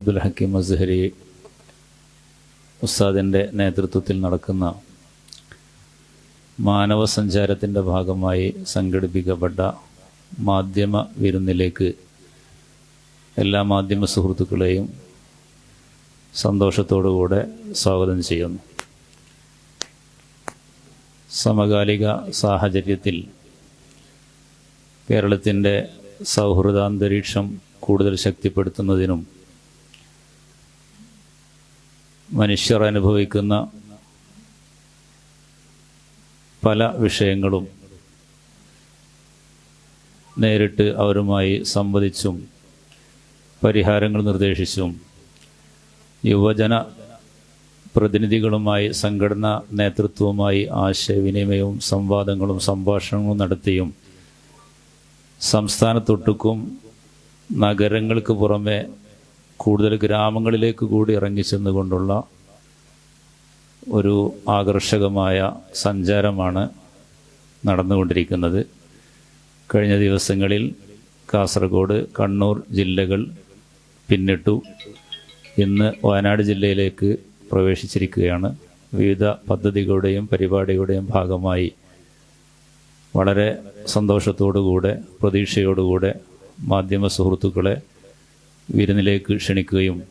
അബ്ദുൽ ഹക്കീം അസ്ഹരി ഉസ്താദിന്റെ നേതൃത്വത്തിൽ നടക്കുന്ന മാനവ സഞ്ചാരത്തിന്റെ ഭാഗമായി സംഘടിപ്പിക്കപ്പെട്ട മാധ്യമ വിരുന്നിലേക്ക് എല്ലാ മാധ്യമ സുഹൃത്തുക്കളെയും സന്തോഷത്തോടുകൂടെ സ്വാഗതം ചെയ്യുന്നു. സമകാലിക സാഹചര്യത്തിൽ കേരളത്തിന്റെ സൗഹൃദാന്തരീക്ഷം കൂടുതൽ ശക്തിപ്പെടുത്തുന്നതിനും മനുഷ്യർ അനുഭവിക്കുന്ന പല വിഷയങ്ങളും നേരിട്ട് അവരുമായി സംവദിച്ചും പരിഹാരങ്ങൾ നിർദ്ദേശിച്ചും യുവജന പ്രതിനിധികളുമായി സംഘടനാ നേതൃത്വവുമായി ആശയവിനിമയവും സംവാദങ്ങളും സംഭാഷണങ്ങളും നടത്തിയും സംസ്ഥാനത്തൊട്ടുക്കും നഗരങ്ങൾക്ക് പുറമെ കൂടുതൽ ഗ്രാമങ്ങളിലേക്ക് കൂടി ഇറങ്ങിച്ചെന്നുകൊണ്ടുള്ള ഒരു ആകർഷകമായ സഞ്ചാരമാണ് നടന്നുകൊണ്ടിരിക്കുന്നത്. കഴിഞ്ഞ ദിവസങ്ങളിൽ കാസർഗോഡ് കണ്ണൂർ ജില്ലകൾ പിന്നിട്ടു. ഇന്ന് വയനാട് ജില്ലയിലേക്ക് പ്രവേശിച്ചിരിക്കുകയാണ്. വിവിധ പദ്ധതികളുടെയും പരിപാടികളുടെയും ഭാഗമായി വളരെ സന്തോഷത്തോടുകൂടെ പ്രതീക്ഷയോടുകൂടെ മാധ്യമ സുഹൃത്തുക്കളെ വിരുന്നിലേക്ക് ക്ഷണിക്കുകയും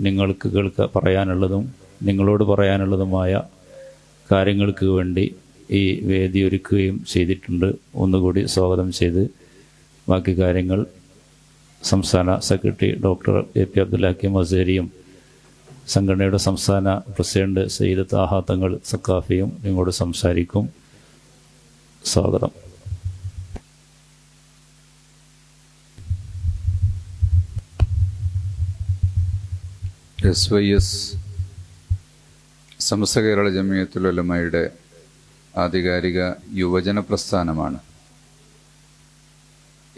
നിങ്ങൾക്ക് കേൾക്ക പറയാനുള്ളതും നിങ്ങളോട് പറയാനുള്ളതുമായ കാര്യങ്ങൾക്ക് വേണ്ടി ഈ വേദി ഒരുക്കുകയും ചെയ്തിട്ടുണ്ട്. ഒന്നുകൂടി സ്വാഗതം ചെയ്ത് ബാക്കി കാര്യങ്ങൾ സംസ്ഥാന secretary doctor A P Abdul Hakeem അസേരിയും സംഘടനയുടെ സംസ്ഥാന പ്രസിഡന്റ് സയ്യിദ് താഹാത്തങ്ങൾ തങ്ങൾ സക്കാഫിയും നിങ്ങളോട് സംസാരിക്കും. സ്വാഗതം. S Y S Samastha Kerala ജമിയത്തുലമയുടെ ആധികാരിക യുവജന പ്രസ്ഥാനമാണ്.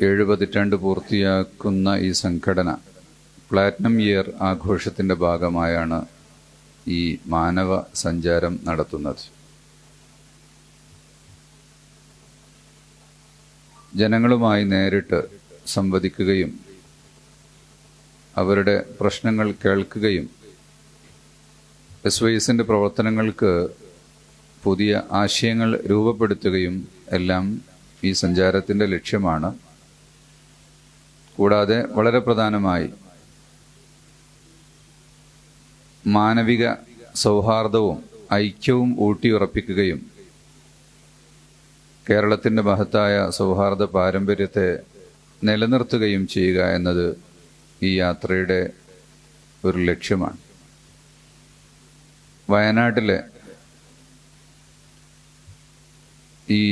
ഏഴ് പതിറ്റാണ്ട് പൂർത്തിയാക്കുന്ന ഈ സംഘടന പ്ലാറ്റിനം ഇയർ ആഘോഷത്തിന്റെ ഭാഗമായാണ് ഈ മാനവ സഞ്ചാരം നടത്തുന്നത്. ജനങ്ങളുമായി നേരിട്ട് സംവദിക്കുകയും അവരുടെ പ്രശ്നങ്ങൾ കേൾക്കുകയും എസ് വൈ എസിന്റെ പ്രവർത്തനങ്ങൾക്ക് പുതിയ ആശയങ്ങൾ രൂപപ്പെടുത്തുകയും എല്ലാം ഈ സഞ്ചാരത്തിന്റെ ലക്ഷ്യമാണ്. കൂടാതെ വളരെ പ്രധാനമായി മാനവിക സൗഹാർദ്ദവും ഐക്യവും ഊട്ടിയുറപ്പിക്കുകയും കേരളത്തിന്റെ മഹത്തായ സൗഹാർദ്ദ പാരമ്പര്യത്തെ നിലനിർത്തുകയും ചെയ്യുക എന്നത് ഈ യാത്രയുടെ ഒരു ലക്ഷ്യമാണ്. വയനാട്ടിലെ ഈ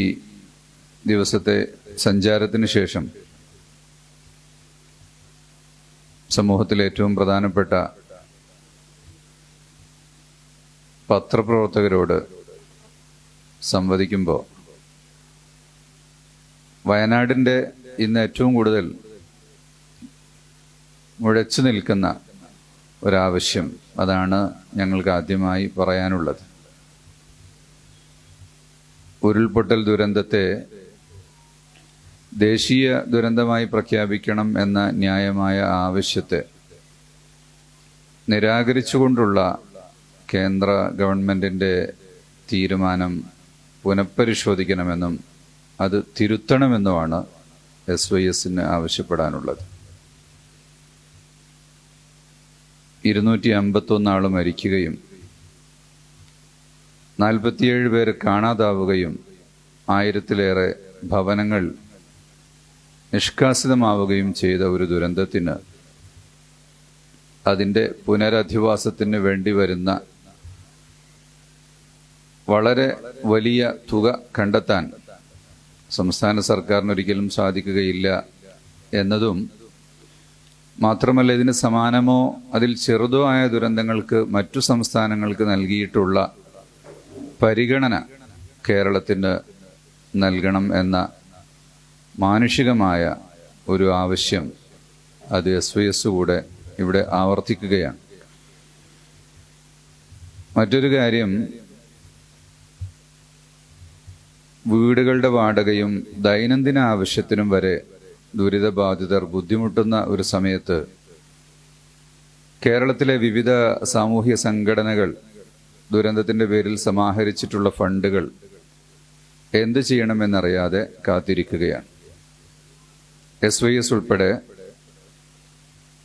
ദിവസത്തെ സഞ്ചാരത്തിന് ശേഷം സമൂഹത്തിലെ ഏറ്റവും പ്രധാനപ്പെട്ട പത്രപ്രവർത്തകരോട് സംവദിക്കുമ്പോൾ വയനാടിന്റെ ഇന്ന് ഏറ്റവും കൂടുതൽ മുഴച്ചു നിൽക്കുന്ന ഒരാവശ്യം അതാണ് ഞങ്ങൾക്ക് ആദ്യമായി പറയാനുള്ളത്. ഉരുൾപൊട്ടൽ ദുരന്തത്തെ ദേശീയ ദുരന്തമായി പ്രഖ്യാപിക്കണം എന്ന ന്യായമായ ആവശ്യത്തെ നിരാകരിച്ചുകൊണ്ടുള്ള കേന്ദ്ര ഗവൺമെന്റിന്റെ തീരുമാനം പുനഃപരിശോധിക്കണമെന്നും അത് തിരുത്തണമെന്നുമാണ് എസ് വൈ എസിന് ആവശ്യപ്പെടാനുള്ളത്. ഇരുന്നൂറ്റി അമ്പത്തൊന്ന് മരിക്കുകയും നാൽപ്പത്തിയേഴ് പേര് കാണാതാവുകയും ആയിരത്തിലേറെ ഭവനങ്ങൾ നിഷ്കാസിതമാവുകയും ചെയ്ത ഒരു ദുരന്തത്തിന് അതിന്റെ പുനരധിവാസത്തിന് വേണ്ടി വരുന്ന വളരെ വലിയ തുക കണ്ടെത്താൻ സംസ്ഥാന സർക്കാരിനൊരിക്കലും സാധിക്കുകയില്ല എന്നതും മാത്രമല്ല ഇതിന് സമാനമോ അതിൽ ചെറുതോ ആയ ദുരന്തങ്ങൾക്ക് മറ്റു സംസ്ഥാനങ്ങൾക്ക് നൽകിയിട്ടുള്ള പരിഗണന കേരളത്തിന് നൽകണം എന്ന മാനുഷികമായ ഒരു ആവശ്യം അത് എസ് വി എസ് കൂടെ ഇവിടെ ആവർത്തിക്കുകയാണ്. മറ്റൊരു കാര്യം വീടുകളുടെ വാടകയും ദൈനംദിന ആവശ്യത്തിനും വരെ ദുരിതബാധിതർ ബുദ്ധിമുട്ടുന്ന ഒരു സമയത്ത് കേരളത്തിലെ വിവിധ സാമൂഹ്യ സംഘടനകൾ ദുരന്തത്തിന്റെ പേരിൽ സമാഹരിച്ചിട്ടുള്ള ഫണ്ടുകൾ എന്ത് ചെയ്യണമെന്നറിയാതെ കാത്തിരിക്കുകയാണ്. എസ് വൈ എസ് ഉൾപ്പെടെ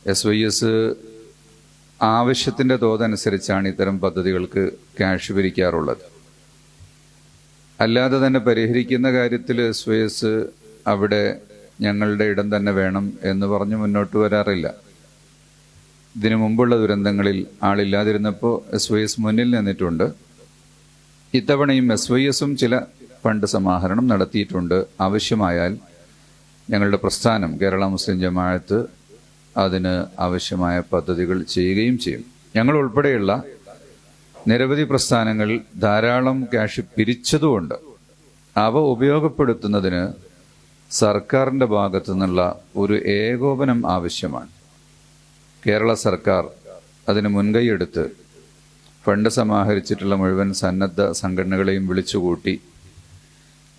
എസ് വൈ എസ് ആവശ്യത്തിന്റെ തോതനുസരിച്ചാണ് ഇത്തരം പദ്ധതികൾക്ക് ക്യാഷ് പിരിക്കാറുള്ളത് അല്ലാതെ തന്നെ പരിഹരിക്കുന്ന കാര്യത്തിൽ എസ് വൈ എസ് അവിടെ ഞങ്ങളുടെ ഇടം തന്നെ വേണം എന്ന് പറഞ്ഞ് മുന്നോട്ട് വരാറില്ല. ഇതിനു മുമ്പുള്ള ദുരന്തങ്ങളിൽ ആളില്ലാതിരുന്നപ്പോൾ എസ് വൈ എസ് മുന്നിൽ നിന്നിട്ടുണ്ട്. ഇത്തവണയും എസ് വൈ എസും ചില ഫണ്ട് സമാഹരണം നടത്തിയിട്ടുണ്ട്. ആവശ്യമായാൽ ഞങ്ങളുടെ പ്രസ്ഥാനം കേരള മുസ്ലിം ജമാഅത്ത് അതിന് ആവശ്യമായ പദ്ധതികൾ ചെയ്യുകയും ചെയ്യും. ഞങ്ങൾ ഉൾപ്പെടെയുള്ള നിരവധി പ്രസ്ഥാനങ്ങൾ ധാരാളം ക്യാഷ് പിരിച്ചതുകൊണ്ട് അവ ഉപയോഗപ്പെടുത്തുന്നതിന് സർക്കാരിന്റെ ഭാഗത്തു നിന്നുള്ള ഒരു ഏകോപനം ആവശ്യമാണ്. കേരള സർക്കാർ അതിന് മുൻകൈയെടുത്ത് ഫണ്ട് സമാഹരിച്ചിട്ടുള്ള മുഴുവൻ സന്നദ്ധ സംഘടനകളെയും വിളിച്ചുകൂട്ടി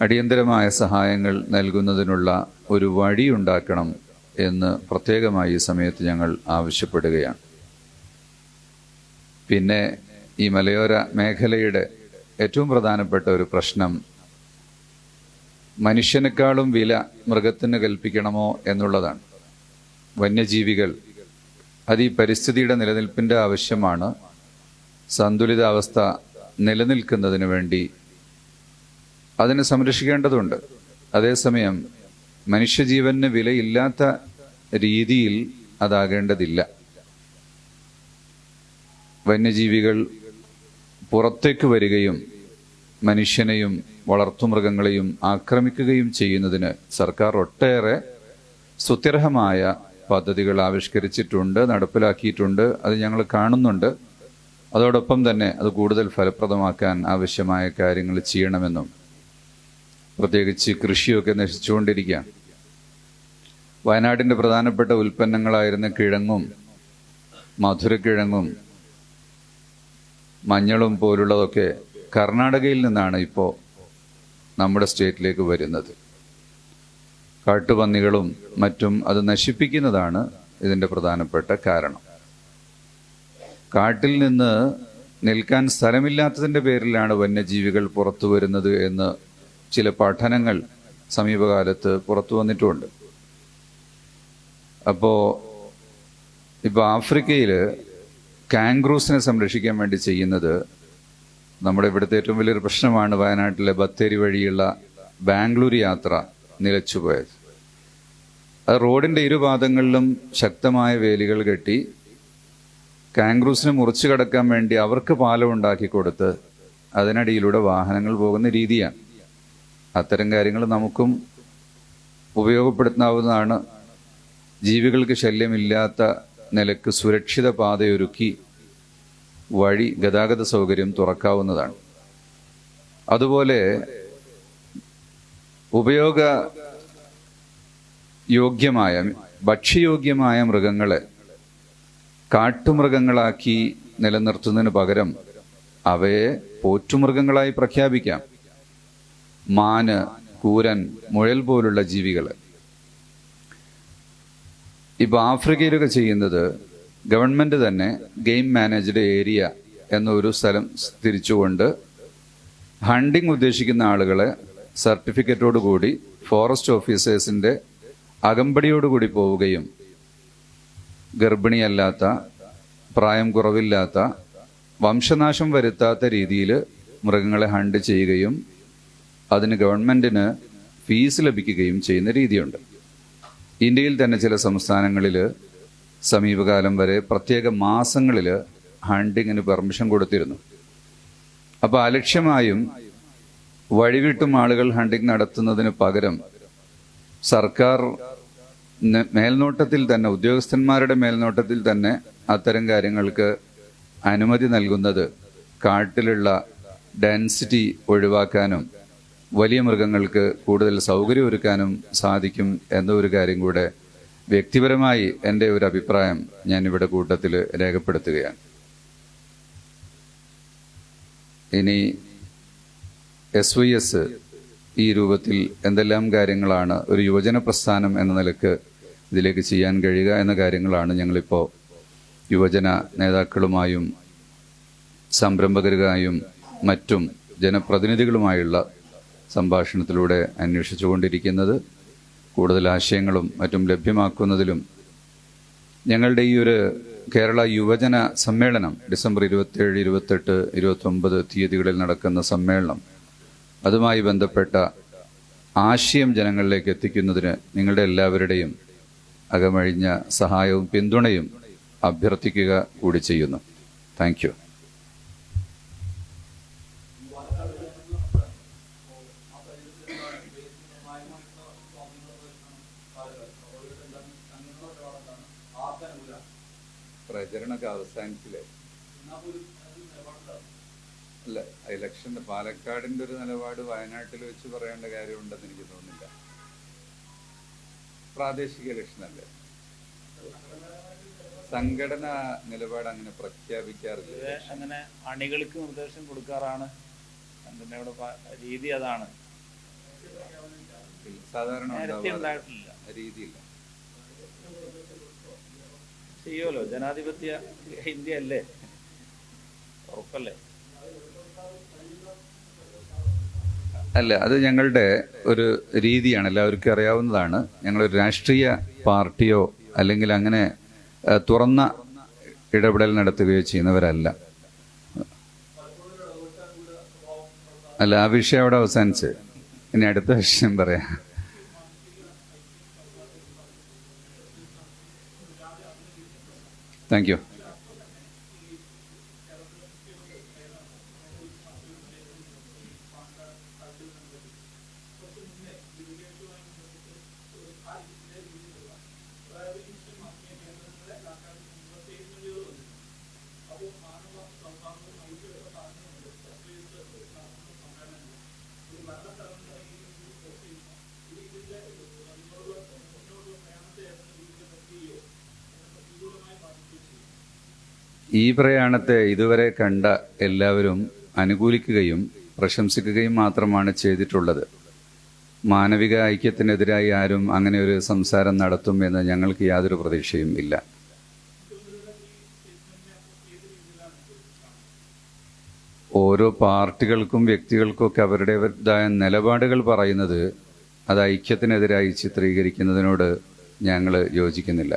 അടിയന്തരമായ സഹായങ്ങൾ നൽകുന്നതിനുള്ള ഒരു വഴി ഉണ്ടാക്കണം എന്ന് പ്രത്യേകമായി ഈ സമയത്ത് ഞങ്ങൾ ആവശ്യപ്പെടുകയാണ്. പിന്നെ ഈ മലയോര മേഖലയുടെ ഏറ്റവും പ്രധാനപ്പെട്ട ഒരു പ്രശ്നം മനുഷ്യനേക്കാളും വില മൃഗത്തിന് കൽപ്പിക്കണമോ എന്നുള്ളതാണ്. വന്യജീവികൾ അത് ഈ പരിസ്ഥിതിയുടെ നിലനിൽപ്പിന്റെ ആവശ്യമാണ്. സന്തുലിതാവസ്ഥ നിലനിൽക്കുന്നതിന് വേണ്ടി അതിനെ സംരക്ഷിക്കേണ്ടതുണ്ട്. അതേസമയം മനുഷ്യജീവന് വിലയില്ലാത്ത രീതിയിൽ അതാകേണ്ടതില്ല. വന്യജീവികൾ പുറത്തേക്ക് വരികയും മനുഷ്യനെയും വളർത്തുമൃഗങ്ങളെയും ആക്രമിക്കുകയും ചെയ്യുന്നതിന് സർക്കാർ ഒട്ടേറെ സുത്യർഹമായ പദ്ധതികൾ ആവിഷ്കരിച്ചിട്ടുണ്ട് നടപ്പിലാക്കിയിട്ടുണ്ട് അത് ഞങ്ങൾ കാണുന്നുണ്ട്. അതോടൊപ്പം തന്നെ അത് കൂടുതൽ ഫലപ്രദമാക്കാൻ ആവശ്യമായ കാര്യങ്ങൾ ചെയ്യണമെന്നും പ്രത്യേകിച്ച് കൃഷിയൊക്കെ നശിച്ചുകൊണ്ടിരിക്കുക വയനാടിന്റെ പ്രധാനപ്പെട്ട ഉൽപ്പന്നങ്ങളായിരുന്ന കിഴങ്ങും മധുരക്കിഴങ്ങും മഞ്ഞളും പോലുള്ളതൊക്കെ കർണാടകയിൽ നിന്നാണ് ഇപ്പോൾ നമ്മുടെ സ്റ്റേറ്റിലേക്ക് വരുന്നത്. കാട്ടുപന്നികളും മറ്റും അത് നശിപ്പിക്കുന്നതാണ് ഇതിന്റെ പ്രധാനപ്പെട്ട കാരണം. കാട്ടിൽ നിന്ന് നിൽക്കാൻ സ്ഥലമില്ലാത്തതിന്റെ പേരിലാണ് വന്യജീവികൾ പുറത്തു വരുന്നത് എന്ന് ചില പഠനങ്ങൾ സമീപകാലത്ത് പുറത്തു വന്നിട്ടുമുണ്ട് അപ്പോൾ ഇപ്പോൾ ആഫ്രിക്കയിൽ കാങ്ക്രൂസിനെ സംരക്ഷിക്കാൻ വേണ്ടി ചെയ്യുന്നത് നമ്മുടെ ഇവിടുത്തെ ഏറ്റവും വലിയൊരു പ്രശ്നമാണ് വയനാട്ടിലെ ബത്തേരി വഴിയുള്ള ബാംഗ്ലൂർ യാത്ര നിലച്ചുപോയത്. അത് റോഡിന്റെ ഇരുപാദങ്ങളിലും ശക്തമായ വേലികൾ കെട്ടി കാംഗ്രൂസിനെ മുറിച്ചു കടക്കാൻ വേണ്ടി അവർക്ക് പാലം ഉണ്ടാക്കി കൊടുത്ത് അതിനടിയിലൂടെ വാഹനങ്ങൾ പോകുന്ന രീതിയാണ്. അത്തരം കാര്യങ്ങൾ നമുക്കും ഉപയോഗപ്പെടുത്താവുന്നതാണ്. ജീവികൾക്ക് ശല്യമില്ലാത്ത നിലയ്ക്ക് സുരക്ഷിത പാതയൊരുക്കി വഴി ഗതാഗത സൗകര്യം തുറക്കാവുന്നതാണ്. അതുപോലെ ഉപയോഗ യോഗ്യമായ ഭക്ഷ്യയോഗ്യമായ മൃഗങ്ങളെ കാട്ടുമൃഗങ്ങളാക്കി നിലനിർത്തുന്നതിന് പകരം അവയെ പോറ്റുമൃഗങ്ങളായി പ്രഖ്യാപിക്കാം. മാന് കൂരൻ മുഴൽ പോലുള്ള ജീവികൾ ഇപ്പൊ ആഫ്രിക്കയിലൊക്കെ ചെയ്യുന്നത് ഗവൺമെന്റ് തന്നെ ഗെയിം മാനേജ്ഡ് ഏരിയ എന്നൊരു സ്ഥലം തിരിച്ചുകൊണ്ട് ഹണ്ടിങ് ഉദ്ദേശിക്കുന്ന ആളുകളെ സർട്ടിഫിക്കറ്റോട് കൂടി ഫോറസ്റ്റ് ഓഫീസേഴ്സിന്റെ അകമ്പടിയോടുകൂടി പോവുകയും ഗർഭിണിയല്ലാത്ത പ്രായം കുറവില്ലാത്ത വംശനാശം വരുത്താത്ത രീതിയിൽ മൃഗങ്ങളെ ഹണ്ട് ചെയ്യുകയും അതിന് ഗവൺമെന്റിന് ഫീസ് ലഭിക്കുകയും ചെയ്യുന്ന രീതിയുണ്ട്. ഇന്ത്യയിൽ തന്നെ ചില സംസ്ഥാനങ്ങളിൽ സമീപകാലം വരെ പ്രത്യേക മാസങ്ങളിൽ ഹണ്ടിങ്ങിന് പെർമിഷൻ കൊടുത്തിരുന്നു. അപ്പോൾ അലക്ഷ്യമായും വഴിവിട്ടും ആളുകൾ ഹണ്ടിങ് നടത്തുന്നതിന് പകരം സർക്കാർ മേൽനോട്ടത്തിൽ തന്നെ ഉദ്യോഗസ്ഥന്മാരുടെ മേൽനോട്ടത്തിൽ തന്നെ അത്തരം കാര്യങ്ങൾക്ക് അനുമതി നൽകുന്നത് കാട്ടിലുള്ള ഡെൻസിറ്റി ഒഴിവാക്കാനും വലിയ മൃഗങ്ങൾക്ക് കൂടുതൽ സൗകര്യം ഒരുക്കാനും സാധിക്കും എന്ന ഒരു കാര്യം കൂടെ വ്യക്തിപരമായി എന്റെ ഒരു അഭിപ്രായം ഞാൻ ഇവിടെ കൂട്ടത്തിൽ രേഖപ്പെടുത്തുകയാണ്. ഇനി എസ് വൈ എസ് ഈ രൂപത്തിൽ എന്തെല്ലാം കാര്യങ്ങളാണ് ഒരു യുവജന പ്രസ്ഥാനം എന്ന നിലയ്ക്ക് ഇതിലേക്ക് ചെയ്യാൻ കഴിയുക എന്ന കാര്യങ്ങളാണ് ഞങ്ങളിപ്പോൾ യുവജന നേതാക്കളുമായും സംരംഭകരുമായും മറ്റും ജനപ്രതിനിധികളുമായുള്ള സംഭാഷണത്തിലൂടെ അന്വേഷിച്ചുകൊണ്ടിരിക്കുന്നത്. കൂടുതൽ ആശയങ്ങളും മറ്റും ലഭ്യമാക്കുന്നതിലും ഞങ്ങളുടെ ഈ ഒരു കേരള യുവജന സമ്മേളനം ഡിസംബർ ഇരുപത്തേഴ് ഇരുപത്തെട്ട് ഇരുപത്തൊമ്പത് തീയതികളിൽ നടക്കുന്ന സമ്മേളനം അതുമായി ബന്ധപ്പെട്ട ആശയം ജനങ്ങളിലേക്ക് എത്തിക്കുന്നതിന് നിങ്ങളുടെ എല്ലാവരുടെയും അകമഴിഞ്ഞ സഹായവും പിന്തുണയും അഭ്യർത്ഥിക്കുക കൂടി ചെയ്യുന്നു. താങ്ക് പ്രചരണമൊക്കെ അവസാനിച്ചില്ലേ? അല്ല ഇലക്ഷൻ പാലക്കാടിന്റെ ഒരു നിലപാട് വയനാട്ടിൽ വെച്ച് പറയേണ്ട കാര്യമുണ്ടെന്ന് എനിക്ക് തോന്നുന്നില്ല. പ്രാദേശിക ഇലക്ഷൻ അല്ലേ സംഘടന നിലപാട് അങ്ങനെ പ്രഖ്യാപിക്കാറില്ല. അങ്ങനെ അണികൾക്ക് നിർദ്ദേശം കൊടുക്കാറാണ്. സംഘടനയുടെ രീതി അതാണ്. സാധാരണ. രീതിയില്ല. ചെയ്യുമല്ലോ. ജനാധിപത്യ ഇന്ത്യ അല്ലേ? ഉറപ്പല്ലേ? അല്ല അത് ഞങ്ങളുടെ ഒരു രീതിയാണ്. എല്ലാവർക്കും അറിയാവുന്നതാണ്. ഞങ്ങളൊരു രാഷ്ട്രീയ പാർട്ടിയോ അല്ലെങ്കിൽ അങ്ങനെ തുറന്ന ഇടപെടൽ നടത്തുകയോ ചെയ്യുന്നവരല്ല. അല്ല ആ വിഷയം അവിടെ അവസാനിച്ച്. ഇനി അടുത്ത വിഷയം പറയാം. താങ്ക് യു ഈ പ്രയാണത്തെ ഇതുവരെ കണ്ട എല്ലാവരും അനുകൂലിക്കുകയും പ്രശംസിക്കുകയും മാത്രമാണ് ചെയ്തിട്ടുള്ളത്. മാനവിക ഐക്യത്തിനെതിരായി ആരും അങ്ങനെ ഒരു സംസാരം നടത്തും എന്ന് ഞങ്ങൾക്ക് യാതൊരു പ്രതീക്ഷയും ഇല്ല. ഓരോ പാർട്ടികൾക്കും വ്യക്തികൾക്കൊക്കെ അവരുടേതായ നിലപാടുകൾ പറയുന്നത് അത് ഐക്യത്തിനെതിരായി ചിത്രീകരിക്കുന്നതിനോട് ഞങ്ങൾ യോജിക്കുന്നില്ല.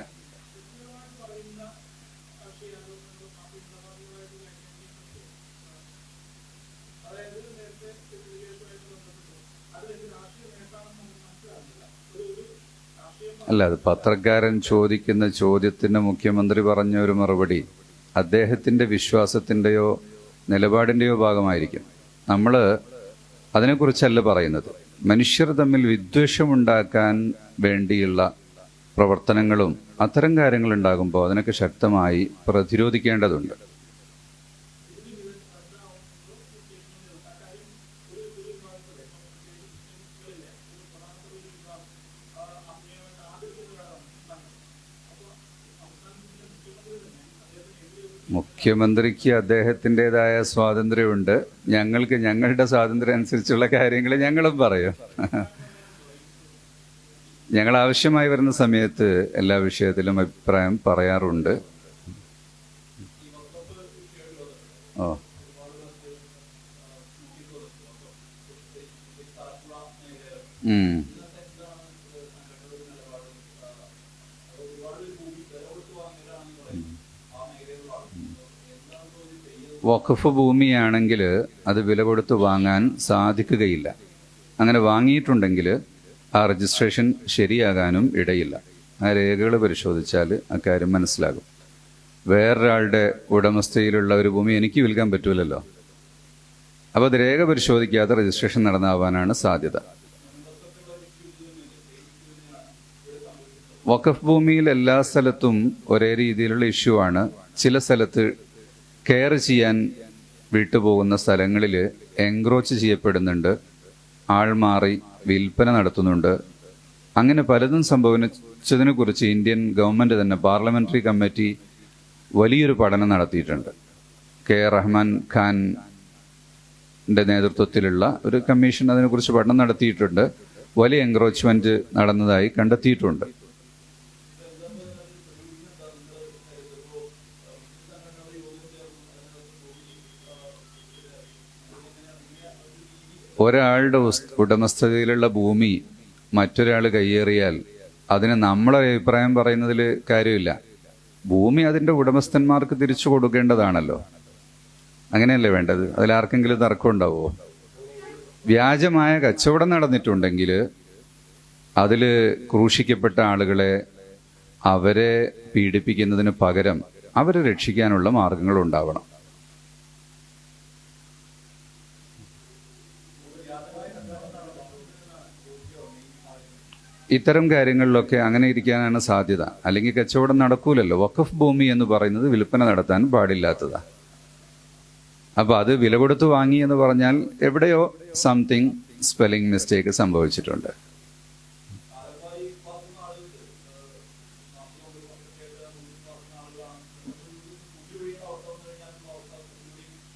അല്ല അത് പത്രക്കാരൻ ചോദിക്കുന്ന ചോദ്യത്തിന് മുഖ്യമന്ത്രി പറഞ്ഞ ഒരു മറുപടി അദ്ദേഹത്തിന്റെ വിശ്വാസത്തിന്റെയോ നിലപാടിന്റെയോ ഭാഗമായിരിക്കും. നമ്മൾ അതിനെക്കുറിച്ചല്ല പറയുന്നത്. മനുഷ്യർ തമ്മിൽ വിദ്വേഷമുണ്ടാക്കാൻ വേണ്ടിയുള്ള പ്രവർത്തനങ്ങളും അത്തരം കാര്യങ്ങളുണ്ടാകുമ്പോൾ അതിനൊക്കെ ശക്തമായി പ്രതിരോധിക്കേണ്ടതുണ്ട്. മുഖ്യമന്ത്രിക്ക് അദ്ദേഹത്തിന്റെതായ സ്വാതന്ത്ര്യമുണ്ട്. ഞങ്ങൾക്ക് ഞങ്ങളുടെ സ്വാതന്ത്ര്യം അനുസരിച്ചുള്ള കാര്യങ്ങൾ ഞങ്ങളും പറയും. ഞങ്ങൾ ആവശ്യമായി വരുന്ന സമയത്ത് എല്ലാ വിഷയത്തിലും അഭിപ്രായം പറയാറുണ്ട്. ഓ. ഉം. വഖഫ് ഭൂമിയാണെങ്കിൽ അത് വില കൊടുത്ത് വാങ്ങാൻ സാധിക്കുകയില്ല. അങ്ങനെ വാങ്ങിയിട്ടുണ്ടെങ്കിൽ ആ രജിസ്ട്രേഷൻ ശരിയാകാനും ഇടയില്ല. ആ രേഖകൾ പരിശോധിച്ചാൽ അക്കാര്യം മനസ്സിലാകും. വേറൊരാളുടെ ഉടമസ്ഥയിലുള്ള ഒരു ഭൂമി എനിക്ക് വിൽക്കാൻ പറ്റൂലല്ലോ. അപ്പോൾ അത് രേഖ പരിശോധിക്കാതെ രജിസ്ട്രേഷൻ നടന്നാവാനാണ് സാധ്യത. വഖഫ് ഭൂമിയിൽ എല്ലാ സ്ഥലത്തും ഒരേ രീതിയിലുള്ള ഇഷ്യൂ ആണ്. ചില സ്ഥലത്ത് കെയർ ചെയ്യാൻ വിട്ടുപോകുന്ന സ്ഥലങ്ങളിൽ എൻക്രോച്ച് ചെയ്യപ്പെടുന്നുണ്ട് ആൾമാറി വിൽപ്പന നടത്തുന്നുണ്ട്. അങ്ങനെ പലതും സംഭവിച്ചതിനെ കുറിച്ച് ഇന്ത്യൻ ഗവൺമെന്റ് തന്നെ പാർലമെന്ററി കമ്മിറ്റി വലിയൊരു പഠനം നടത്തിയിട്ടുണ്ട്. കെ റഹ്മാൻ ഖാന്റെ നേതൃത്വത്തിലുള്ള ഒരു കമ്മീഷൻ അതിനെക്കുറിച്ച് പഠനം നടത്തിയിട്ടുണ്ട്. വലിയ എൻക്രോച്ച്മെന്റ് നടന്നതായി കണ്ടെത്തിയിട്ടുണ്ട്. ഒരാളുടെ ഉടമസ്ഥതയിലുള്ള ഭൂമി മറ്റൊരാൾ കയ്യേറിയാൽ അതിന് നമ്മളെ അഭിപ്രായം പറയുന്നതിൽ കാര്യമില്ല. ഭൂമി അതിന്റെ ഉടമസ്ഥന്മാർക്ക് തിരിച്ചു കൊടുക്കേണ്ടതാണല്ലോ. അങ്ങനെയല്ലേ വേണ്ടത്? അതിലാർക്കെങ്കിലും തർക്കം ഉണ്ടാവുമോ വ്യാജമായ കച്ചവടം നടന്നിട്ടുണ്ടെങ്കിൽ അതിൽ ക്രൂശിക്കപ്പെട്ട ആളുകളെ അവരെ പീഡിപ്പിക്കുന്നതിന് പകരം അവരെ രക്ഷിക്കാനുള്ള മാർഗങ്ങൾ ഇത്തരം കാര്യങ്ങളിലൊക്കെ അങ്ങനെ ഇരിക്കാനാണ് സാധ്യത. അല്ലെങ്കിൽ കച്ചവടം നടക്കൂലല്ലോ. വഖഫ് ഭൂമി എന്ന് പറയുന്നത് വിൽപ്പന നടത്താൻ പാടില്ലാത്തതാ. അപ്പൊ അത് വില കൊടുത്ത് വാങ്ങി എന്ന് പറഞ്ഞാൽ എവിടെയോ സംതിങ് സ്പെല്ലിംഗ് മിസ്റ്റേക്ക് സംഭവിച്ചിട്ടുണ്ട്.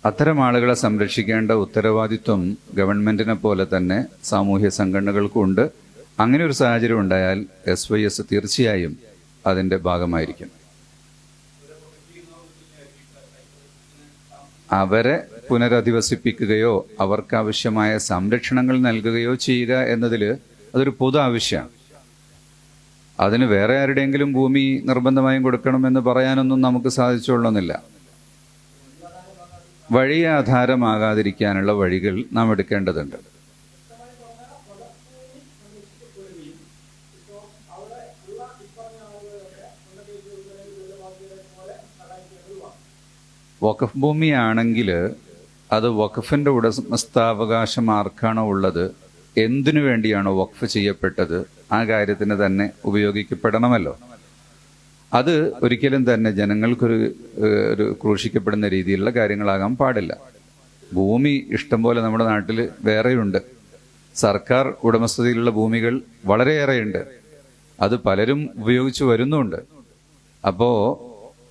അത്തരം ആളുകളെ സംരക്ഷിക്കേണ്ട ഉത്തരവാദിത്വം ഗവൺമെന്റിനെ പോലെ തന്നെ സാമൂഹ്യ സംഘടനകൾക്കുണ്ട്. അങ്ങനെ ഒരു സാഹചര്യം ഉണ്ടായാൽ എസ് വൈ എസ് തീർച്ചയായും അതിന്റെ ഭാഗമായിരിക്കും. അവരെ പുനരധിവസിപ്പിക്കുകയോ അവർക്കാവശ്യമായ സംരക്ഷണങ്ങൾ നൽകുകയോ ചെയ്യുക എന്നതിൽ അതൊരു പൊതു ആവശ്യമാണ്. അതിന് വേറെ ആരുടെയെങ്കിലും ഭൂമി നിർബന്ധമായും കൊടുക്കണമെന്ന് പറയാനൊന്നും നമുക്ക് സാധിച്ചുകൊള്ളുന്നില്ല. വഴി ആധാരമാകാതിരിക്കാനുള്ള വഴികൾ നാം എടുക്കേണ്ടതുണ്ട്. വഖഫ് ഭൂമിയാണെങ്കിൽ അത് വഖഫിന്റെ ഉടമസ്ഥാവകാശം ആർക്കാണോ ഉള്ളത്? എന്തിനു വേണ്ടിയാണോ വഖഫ് ചെയ്യപ്പെട്ടത്? ആ കാര്യത്തിന് തന്നെ ഉപയോഗിക്കപ്പെടണമല്ലോ. അത് ഒരിക്കലും തന്നെ ജനങ്ങൾക്കൊരു ഒരു ക്രൂശിക്കപ്പെടുന്ന രീതിയിലുള്ള കാര്യങ്ങളാകാൻ പാടില്ല. ഭൂമി ഇഷ്ടംപോലെ നമ്മുടെ നാട്ടിൽ വേറെയുണ്ട്. സർക്കാർ ഉടമസ്ഥതയിലുള്ള ഭൂമികൾ വളരെയേറെയുണ്ട്. അത് പലരും ഉപയോഗിച്ചു വരുന്നുണ്ട്. അപ്പോൾ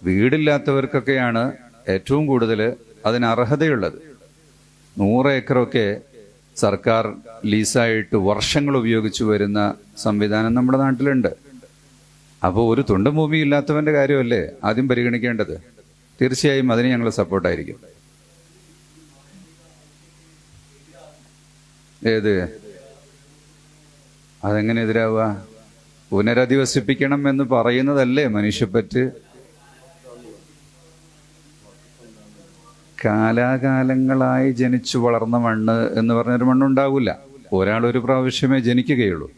വീടില്ലാത്തവർക്കൊക്കെയാണ് ഏറ്റവും കൂടുതൽ അതിന് അർഹതയുള്ളത്. നൂറ് ഏക്കറൊക്കെ സർക്കാർ ലീസായിട്ട് വർഷങ്ങൾ ഉപയോഗിച്ചു വരുന്ന സംവിധാനം നമ്മുടെ നാട്ടിലുണ്ട്. അപ്പോൾ ഒരു തുണ്ടും ഭൂമി ഇല്ലാത്തവന്റെ കാര്യമല്ലേ ആദ്യം പരിഗണിക്കേണ്ടത്? തീർച്ചയായും അതിന് ഞങ്ങൾ സപ്പോർട്ടായിരിക്കും. ഏത്? അതെങ്ങനെ എതിരാവുക? പുനരധിവസിപ്പിക്കണം എന്ന് പറയുന്നതല്ലേ മനുഷ്യപ്പറ്റ് കാലാകാലങ്ങളായി ജനിച്ചു വളർന്ന മണ്ണ് എന്ന് പറഞ്ഞൊരു മണ്ണുണ്ടാവില്ല. ഒരാൾ ഒരു പ്രാവശ്യമേ ജനിക്കുകയുള്ളൂ.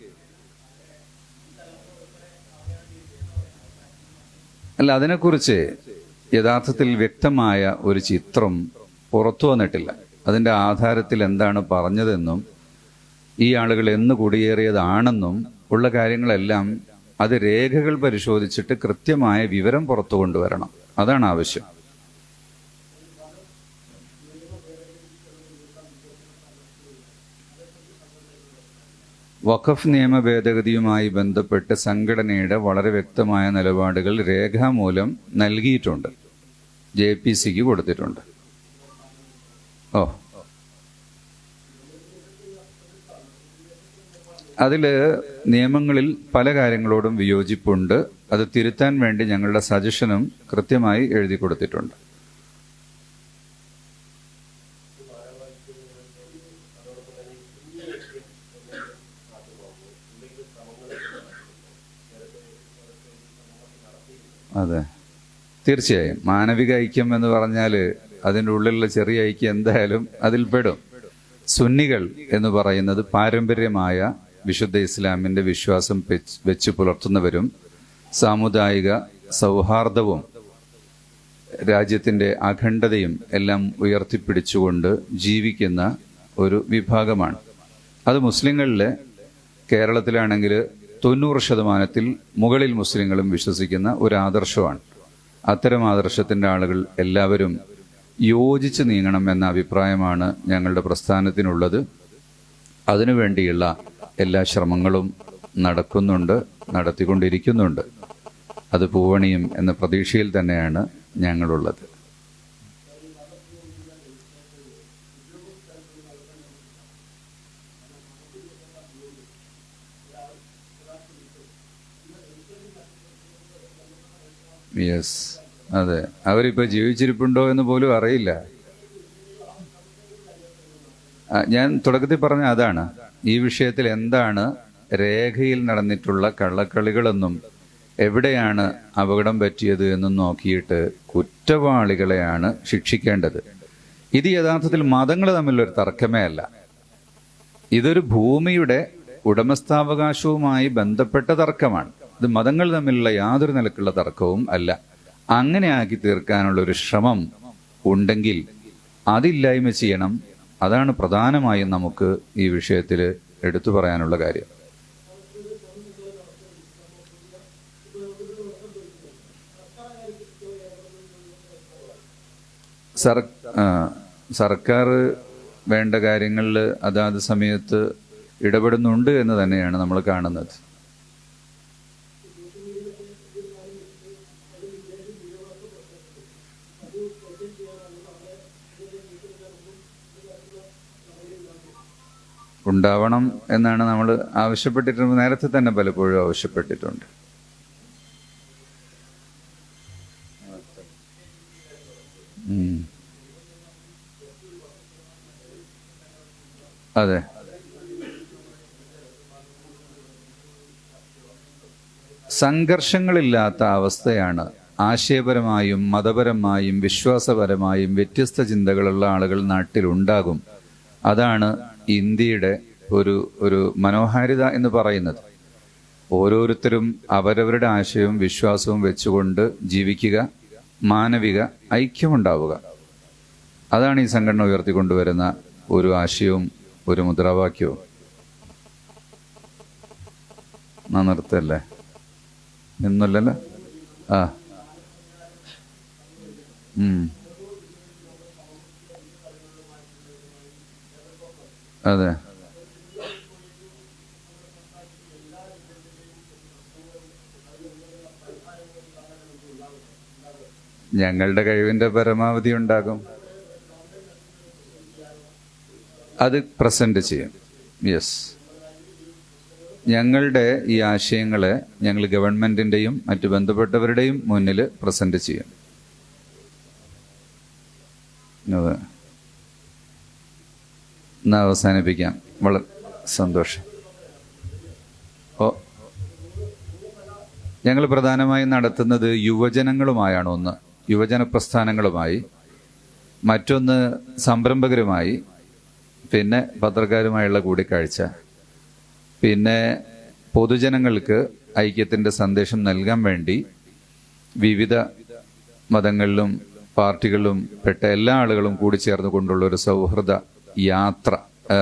അല്ല അതിനെക്കുറിച്ച് യഥാർത്ഥത്തിൽ വ്യക്തമായ ഒരു ചിത്രം പുറത്തു വന്നിട്ടില്ല. അതിന്റെ ആധാരത്തിൽ എന്താണ് പറഞ്ഞതെന്നും ഈ ആളുകൾ എന്ന് കുടിയേറിയതാണെന്നും ഉള്ള കാര്യങ്ങളെല്ലാം അത് രേഖകൾ പരിശോധിച്ചിട്ട് കൃത്യമായ വിവരം പുറത്തു കൊണ്ടുവരണം. അതാണ് ആവശ്യം. വഖഫ് നിയമ ഭേദഗതിയുമായി ബന്ധപ്പെട്ട് സംഘടനയുടെ വളരെ വ്യക്തമായ നിലപാടുകൾ രേഖാമൂലം നൽകിയിട്ടുണ്ട്. ജെ പി സിക്ക് കൊടുത്തിട്ടുണ്ട്. ഓ. അതിൽ നിയമങ്ങളിൽ പല കാര്യങ്ങളോടും വിയോജിപ്പുണ്ട്. അത് തിരുത്താൻ വേണ്ടി ഞങ്ങളുടെ സജഷനും കൃത്യമായി എഴുതി കൊടുത്തിട്ടുണ്ട്. അതെ. തീർച്ചയായും. മാനവിക ഐക്യം എന്ന് പറഞ്ഞാൽ അതിന്റെ ഉള്ളിലുള്ള ചെറിയ ഐക്യം എന്തായാലും അതിൽ പെടും. സുന്നികൾ എന്ന് പറയുന്നത് പാരമ്പര്യമായ വിശുദ്ധ ഇസ്ലാമിന്റെ വിശ്വാസം വെച്ച് പുലർത്തുന്നവരും സാമുദായിക സൗഹാർദ്ദവും രാജ്യത്തിന്റെ അഖണ്ഡതയും എല്ലാം ഉയർത്തിപ്പിടിച്ചുകൊണ്ട് ജീവിക്കുന്ന ഒരു വിഭാഗമാണ്. അത് മുസ്ലിങ്ങളിലെ കേരളത്തിലാണെങ്കിൽ തൊണ്ണൂറ് ശതമാനത്തിൽ മുകളിൽ മുസ്ലിങ്ങളും വിശ്വസിക്കുന്ന ഒരു ആദർശമാണ് അത്തരം ആദർശത്തിന്റെ ആളുകൾ എല്ലാവരും യോജിച്ച് നീങ്ങണം എന്ന അഭിപ്രായമാണ് ഞങ്ങളുടെ പ്രസ്ഥാനത്തിനുള്ളത്. അതിനുവേണ്ടിയുള്ള എല്ലാ ശ്രമങ്ങളും നടക്കുന്നുണ്ട് നടത്തിക്കൊണ്ടിരിക്കുന്നുണ്ട്. അത് പൂവണിയും എന്ന പ്രതീക്ഷയിൽ തന്നെയാണ് ഞങ്ങളുള്ളത്. യെസ് അതെ. അവരിപ്പോൾ ജീവിച്ചിരിപ്പുണ്ടോ എന്ന് പോലും അറിയില്ല. ഞാൻ തുടക്കത്തിൽ പറഞ്ഞ അതാണ്. ഈ വിഷയത്തിൽ എന്താണ് രേഖയിൽ നടന്നിട്ടുള്ള കള്ളക്കളികളെന്നും എവിടെയാണ് അപകടം പറ്റിയത് എന്നും നോക്കിയിട്ട് കുറ്റവാളികളെയാണ് ശിക്ഷിക്കേണ്ടത്. ഇത് യഥാർത്ഥത്തിൽ മതങ്ങൾ തമ്മിലൊരു തർക്കമേ അല്ല. ഇതൊരു ഭൂമിയുടെ ഉടമസ്ഥാവകാശവുമായി ബന്ധപ്പെട്ട തർക്കമാണ്. ഇത് മതങ്ങൾ തമ്മിലുള്ള യാതൊരു നിലക്കുള്ള തർക്കവും അല്ല. അങ്ങനെ ആക്കി തീർക്കാനുള്ള ഒരു ശ്രമം ഉണ്ടെങ്കിൽ അതില്ലായ്മ ചെയ്യണം. അതാണ് പ്രധാനമായും നമുക്ക് ഈ വിഷയത്തിൽ എടുത്തു പറയാനുള്ള കാര്യം. സർ സർക്കാർ വേണ്ട കാര്യങ്ങളിൽ അതാത് സമയത്ത് ഇടപെടുന്നുണ്ട് എന്ന് തന്നെയാണ് നമ്മൾ കാണുന്നത്. ഉണ്ടാവണം എന്നാണ് നമ്മൾ ആവശ്യപ്പെട്ടിട്ടുണ്ട്. നേരത്തെ തന്നെ പലപ്പോഴും ആവശ്യപ്പെട്ടിട്ടുണ്ട്. അതെ. സംഘർഷങ്ങളില്ലാത്ത അവസ്ഥയാണ് ആശയപരമായും മതപരമായും വിശ്വാസപരമായും വ്യത്യസ്ത ചിന്തകളുള്ള ആളുകൾ നാട്ടിലുണ്ടാകും. അതാണ് ഇന്ത്യയുടെ ഒരു ഒരു മനോഹാരിത എന്ന് പറയുന്നത്. ഓരോരുത്തരും അവരവരുടെ ആശയവും വിശ്വാസവും വെച്ചുകൊണ്ട് ജീവിക്കുക മാനവിക ഐക്യമുണ്ടാവുക. അതാണ് ഈ സംഘടന ഉയർത്തിക്കൊണ്ടുവരുന്ന ഒരു ആശയവും ഒരു മുദ്രാവാക്യവും. എന്നാ നിർത്തല്ലേ? നിന്നല്ലല്ലോ? ആ. അതെ. ഞങ്ങളുടെ കഴിവിന്റെ പരമാവധി ഉണ്ടാകും. അത് പ്രസന്റ് ചെയ്യും. യെസ് ഞങ്ങളുടെ ഈ ആശയങ്ങളെ ഞങ്ങൾ ഗവൺമെന്റിന്റെയും മറ്റു ബന്ധപ്പെട്ടവരുടെയും മുന്നിൽ പ്രസന്റ് ചെയ്യും. അതെ. എന്നാ അവസാനിപ്പിക്കാം. വളരെ സന്തോഷം. ഓ ഞങ്ങൾ പ്രധാനമായും നടത്തുന്നത് യുവജനങ്ങളുമായാണ് ഒന്ന്. യുവജന പ്രസ്ഥാനങ്ങളുമായി മറ്റൊന്ന് സംരംഭകരുമായി പിന്നെ പത്രക്കാരുമായുള്ള കൂടിക്കാഴ്ച. പിന്നെ പൊതുജനങ്ങൾക്ക് ഐക്യത്തിന്റെ സന്ദേശം നൽകാൻ വേണ്ടി വിവിധ മതങ്ങളിലും പാർട്ടികളിലും പെട്ട എല്ലാ ആളുകളും കൂടി ചേർന്നുകൊണ്ടുള്ള ഒരു സൗഹൃദ യാത്ര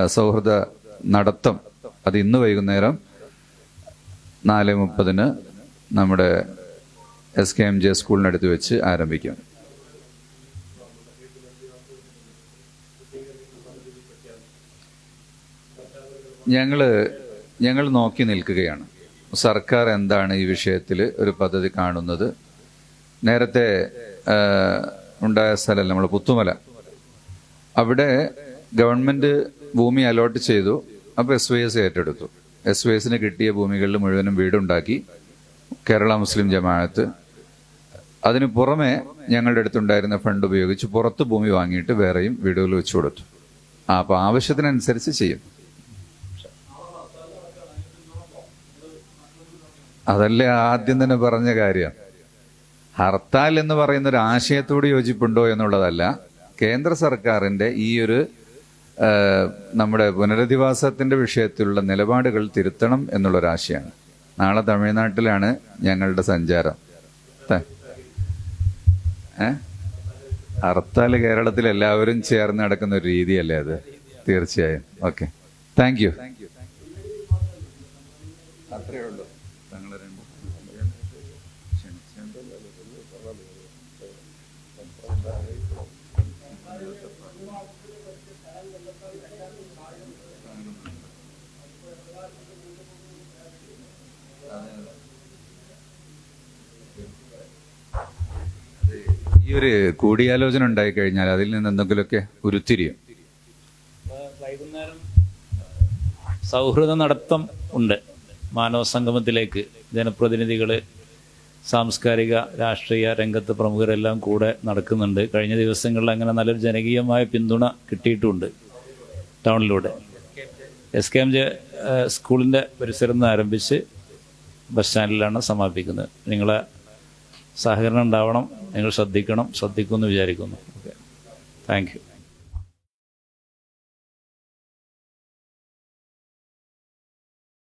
സൗഹൃദ നടത്തം. അത് ഇന്ന് വൈകുന്നേരം നാല് മുപ്പതിന് നമ്മുടെ എസ് കെ എം ജെ സ്കൂളിനടുത്ത് വെച്ച് ആരംഭിക്കും. ഞങ്ങൾ ഞങ്ങൾ നോക്കി നിൽക്കുകയാണ്. സർക്കാർ എന്താണ് ഈ വിഷയത്തിൽ ഒരു പദ്ധതി കാണുന്നത്? നേരത്തെ ഉണ്ടായ സ്ഥലം നമ്മൾ പുത്തുമല. അവിടെ ഗവൺമെന്റ് ഭൂമി അലോട്ട് ചെയ്തു. അപ്പോൾ എസ് വൈ എസ് ഏറ്റെടുത്തു. എസ് വൈ എസിന് കിട്ടിയ ഭൂമികളിൽ മുഴുവനും വീടുണ്ടാക്കി. കേരള മുസ്ലിം ജമാഅത്ത്. അതിന് പുറമെ ഞങ്ങളുടെ അടുത്തുണ്ടായിരുന്ന ഫണ്ട് ഉപയോഗിച്ച് പുറത്ത് ഭൂമി വാങ്ങിയിട്ട് വേറെയും വീടുകൾ വെച്ചു കൊടുത്തു. അപ്പോൾ അപ്പൊ ആവശ്യത്തിനനുസരിച്ച് ചെയ്യും. അതല്ലേ ആദ്യം തന്നെ പറഞ്ഞ കാര്യം? ഹർത്താൽ എന്ന് പറയുന്ന ഒരു ആശയത്തോട് യോജിപ്പുണ്ടോ എന്നുള്ളതല്ല. കേന്ദ്ര സർക്കാരിന്റെ ഈ ഒരു നമ്മുടെ പുനരധിവാസത്തിന്റെ വിഷയത്തിലുള്ള നിലപാടുകൾ തിരുത്തണം എന്നുള്ളൊരാശയാണ്. നാളെ തമിഴ്നാട്ടിലാണ് ഞങ്ങളുടെ സഞ്ചാരം. അർത്താൽ കേരളത്തിൽ എല്ലാവരും ചേർന്ന് നടക്കുന്ന ഒരു രീതിയല്ലേ അത്? തീർച്ചയായും. ഓക്കെ. Thank you. ഈ ഒരു കൂടിയാലോചന ഉണ്ടായി കഴിഞ്ഞാൽ അതിൽ നിന്ന് എന്തെങ്കിലുമൊക്കെ ഉരുത്തിരിയും. വൈകുന്നേരം സൗഹൃദ നടത്തം ഉണ്ട്. മാനവ സംഗമത്തിലേക്ക് ജനപ്രതിനിധികൾ സാംസ്കാരിക രാഷ്ട്രീയ രംഗത്ത് പ്രമുഖരെല്ലാം കൂടെ നടക്കുന്നുണ്ട്. കഴിഞ്ഞ ദിവസങ്ങളിൽ അങ്ങനെ നല്ലൊരു ജനകീയമായ പിന്തുണ കിട്ടിയിട്ടുമുണ്ട് ടൗണിലൂടെ. എസ് കെ എം ജെ സ്കൂളിന്റെ പരിസരം നിന്ന് ആരംഭിച്ച് ബസ് സ്റ്റാൻഡിലാണ് സമാപിക്കുന്നത്. നിങ്ങളെ സഹകരണം ഉണ്ടാവണം. നിങ്ങൾ ശ്രദ്ധിക്കണം. ശ്രദ്ധിക്കുമെന്ന് വിചാരിക്കുന്നു. Okay thank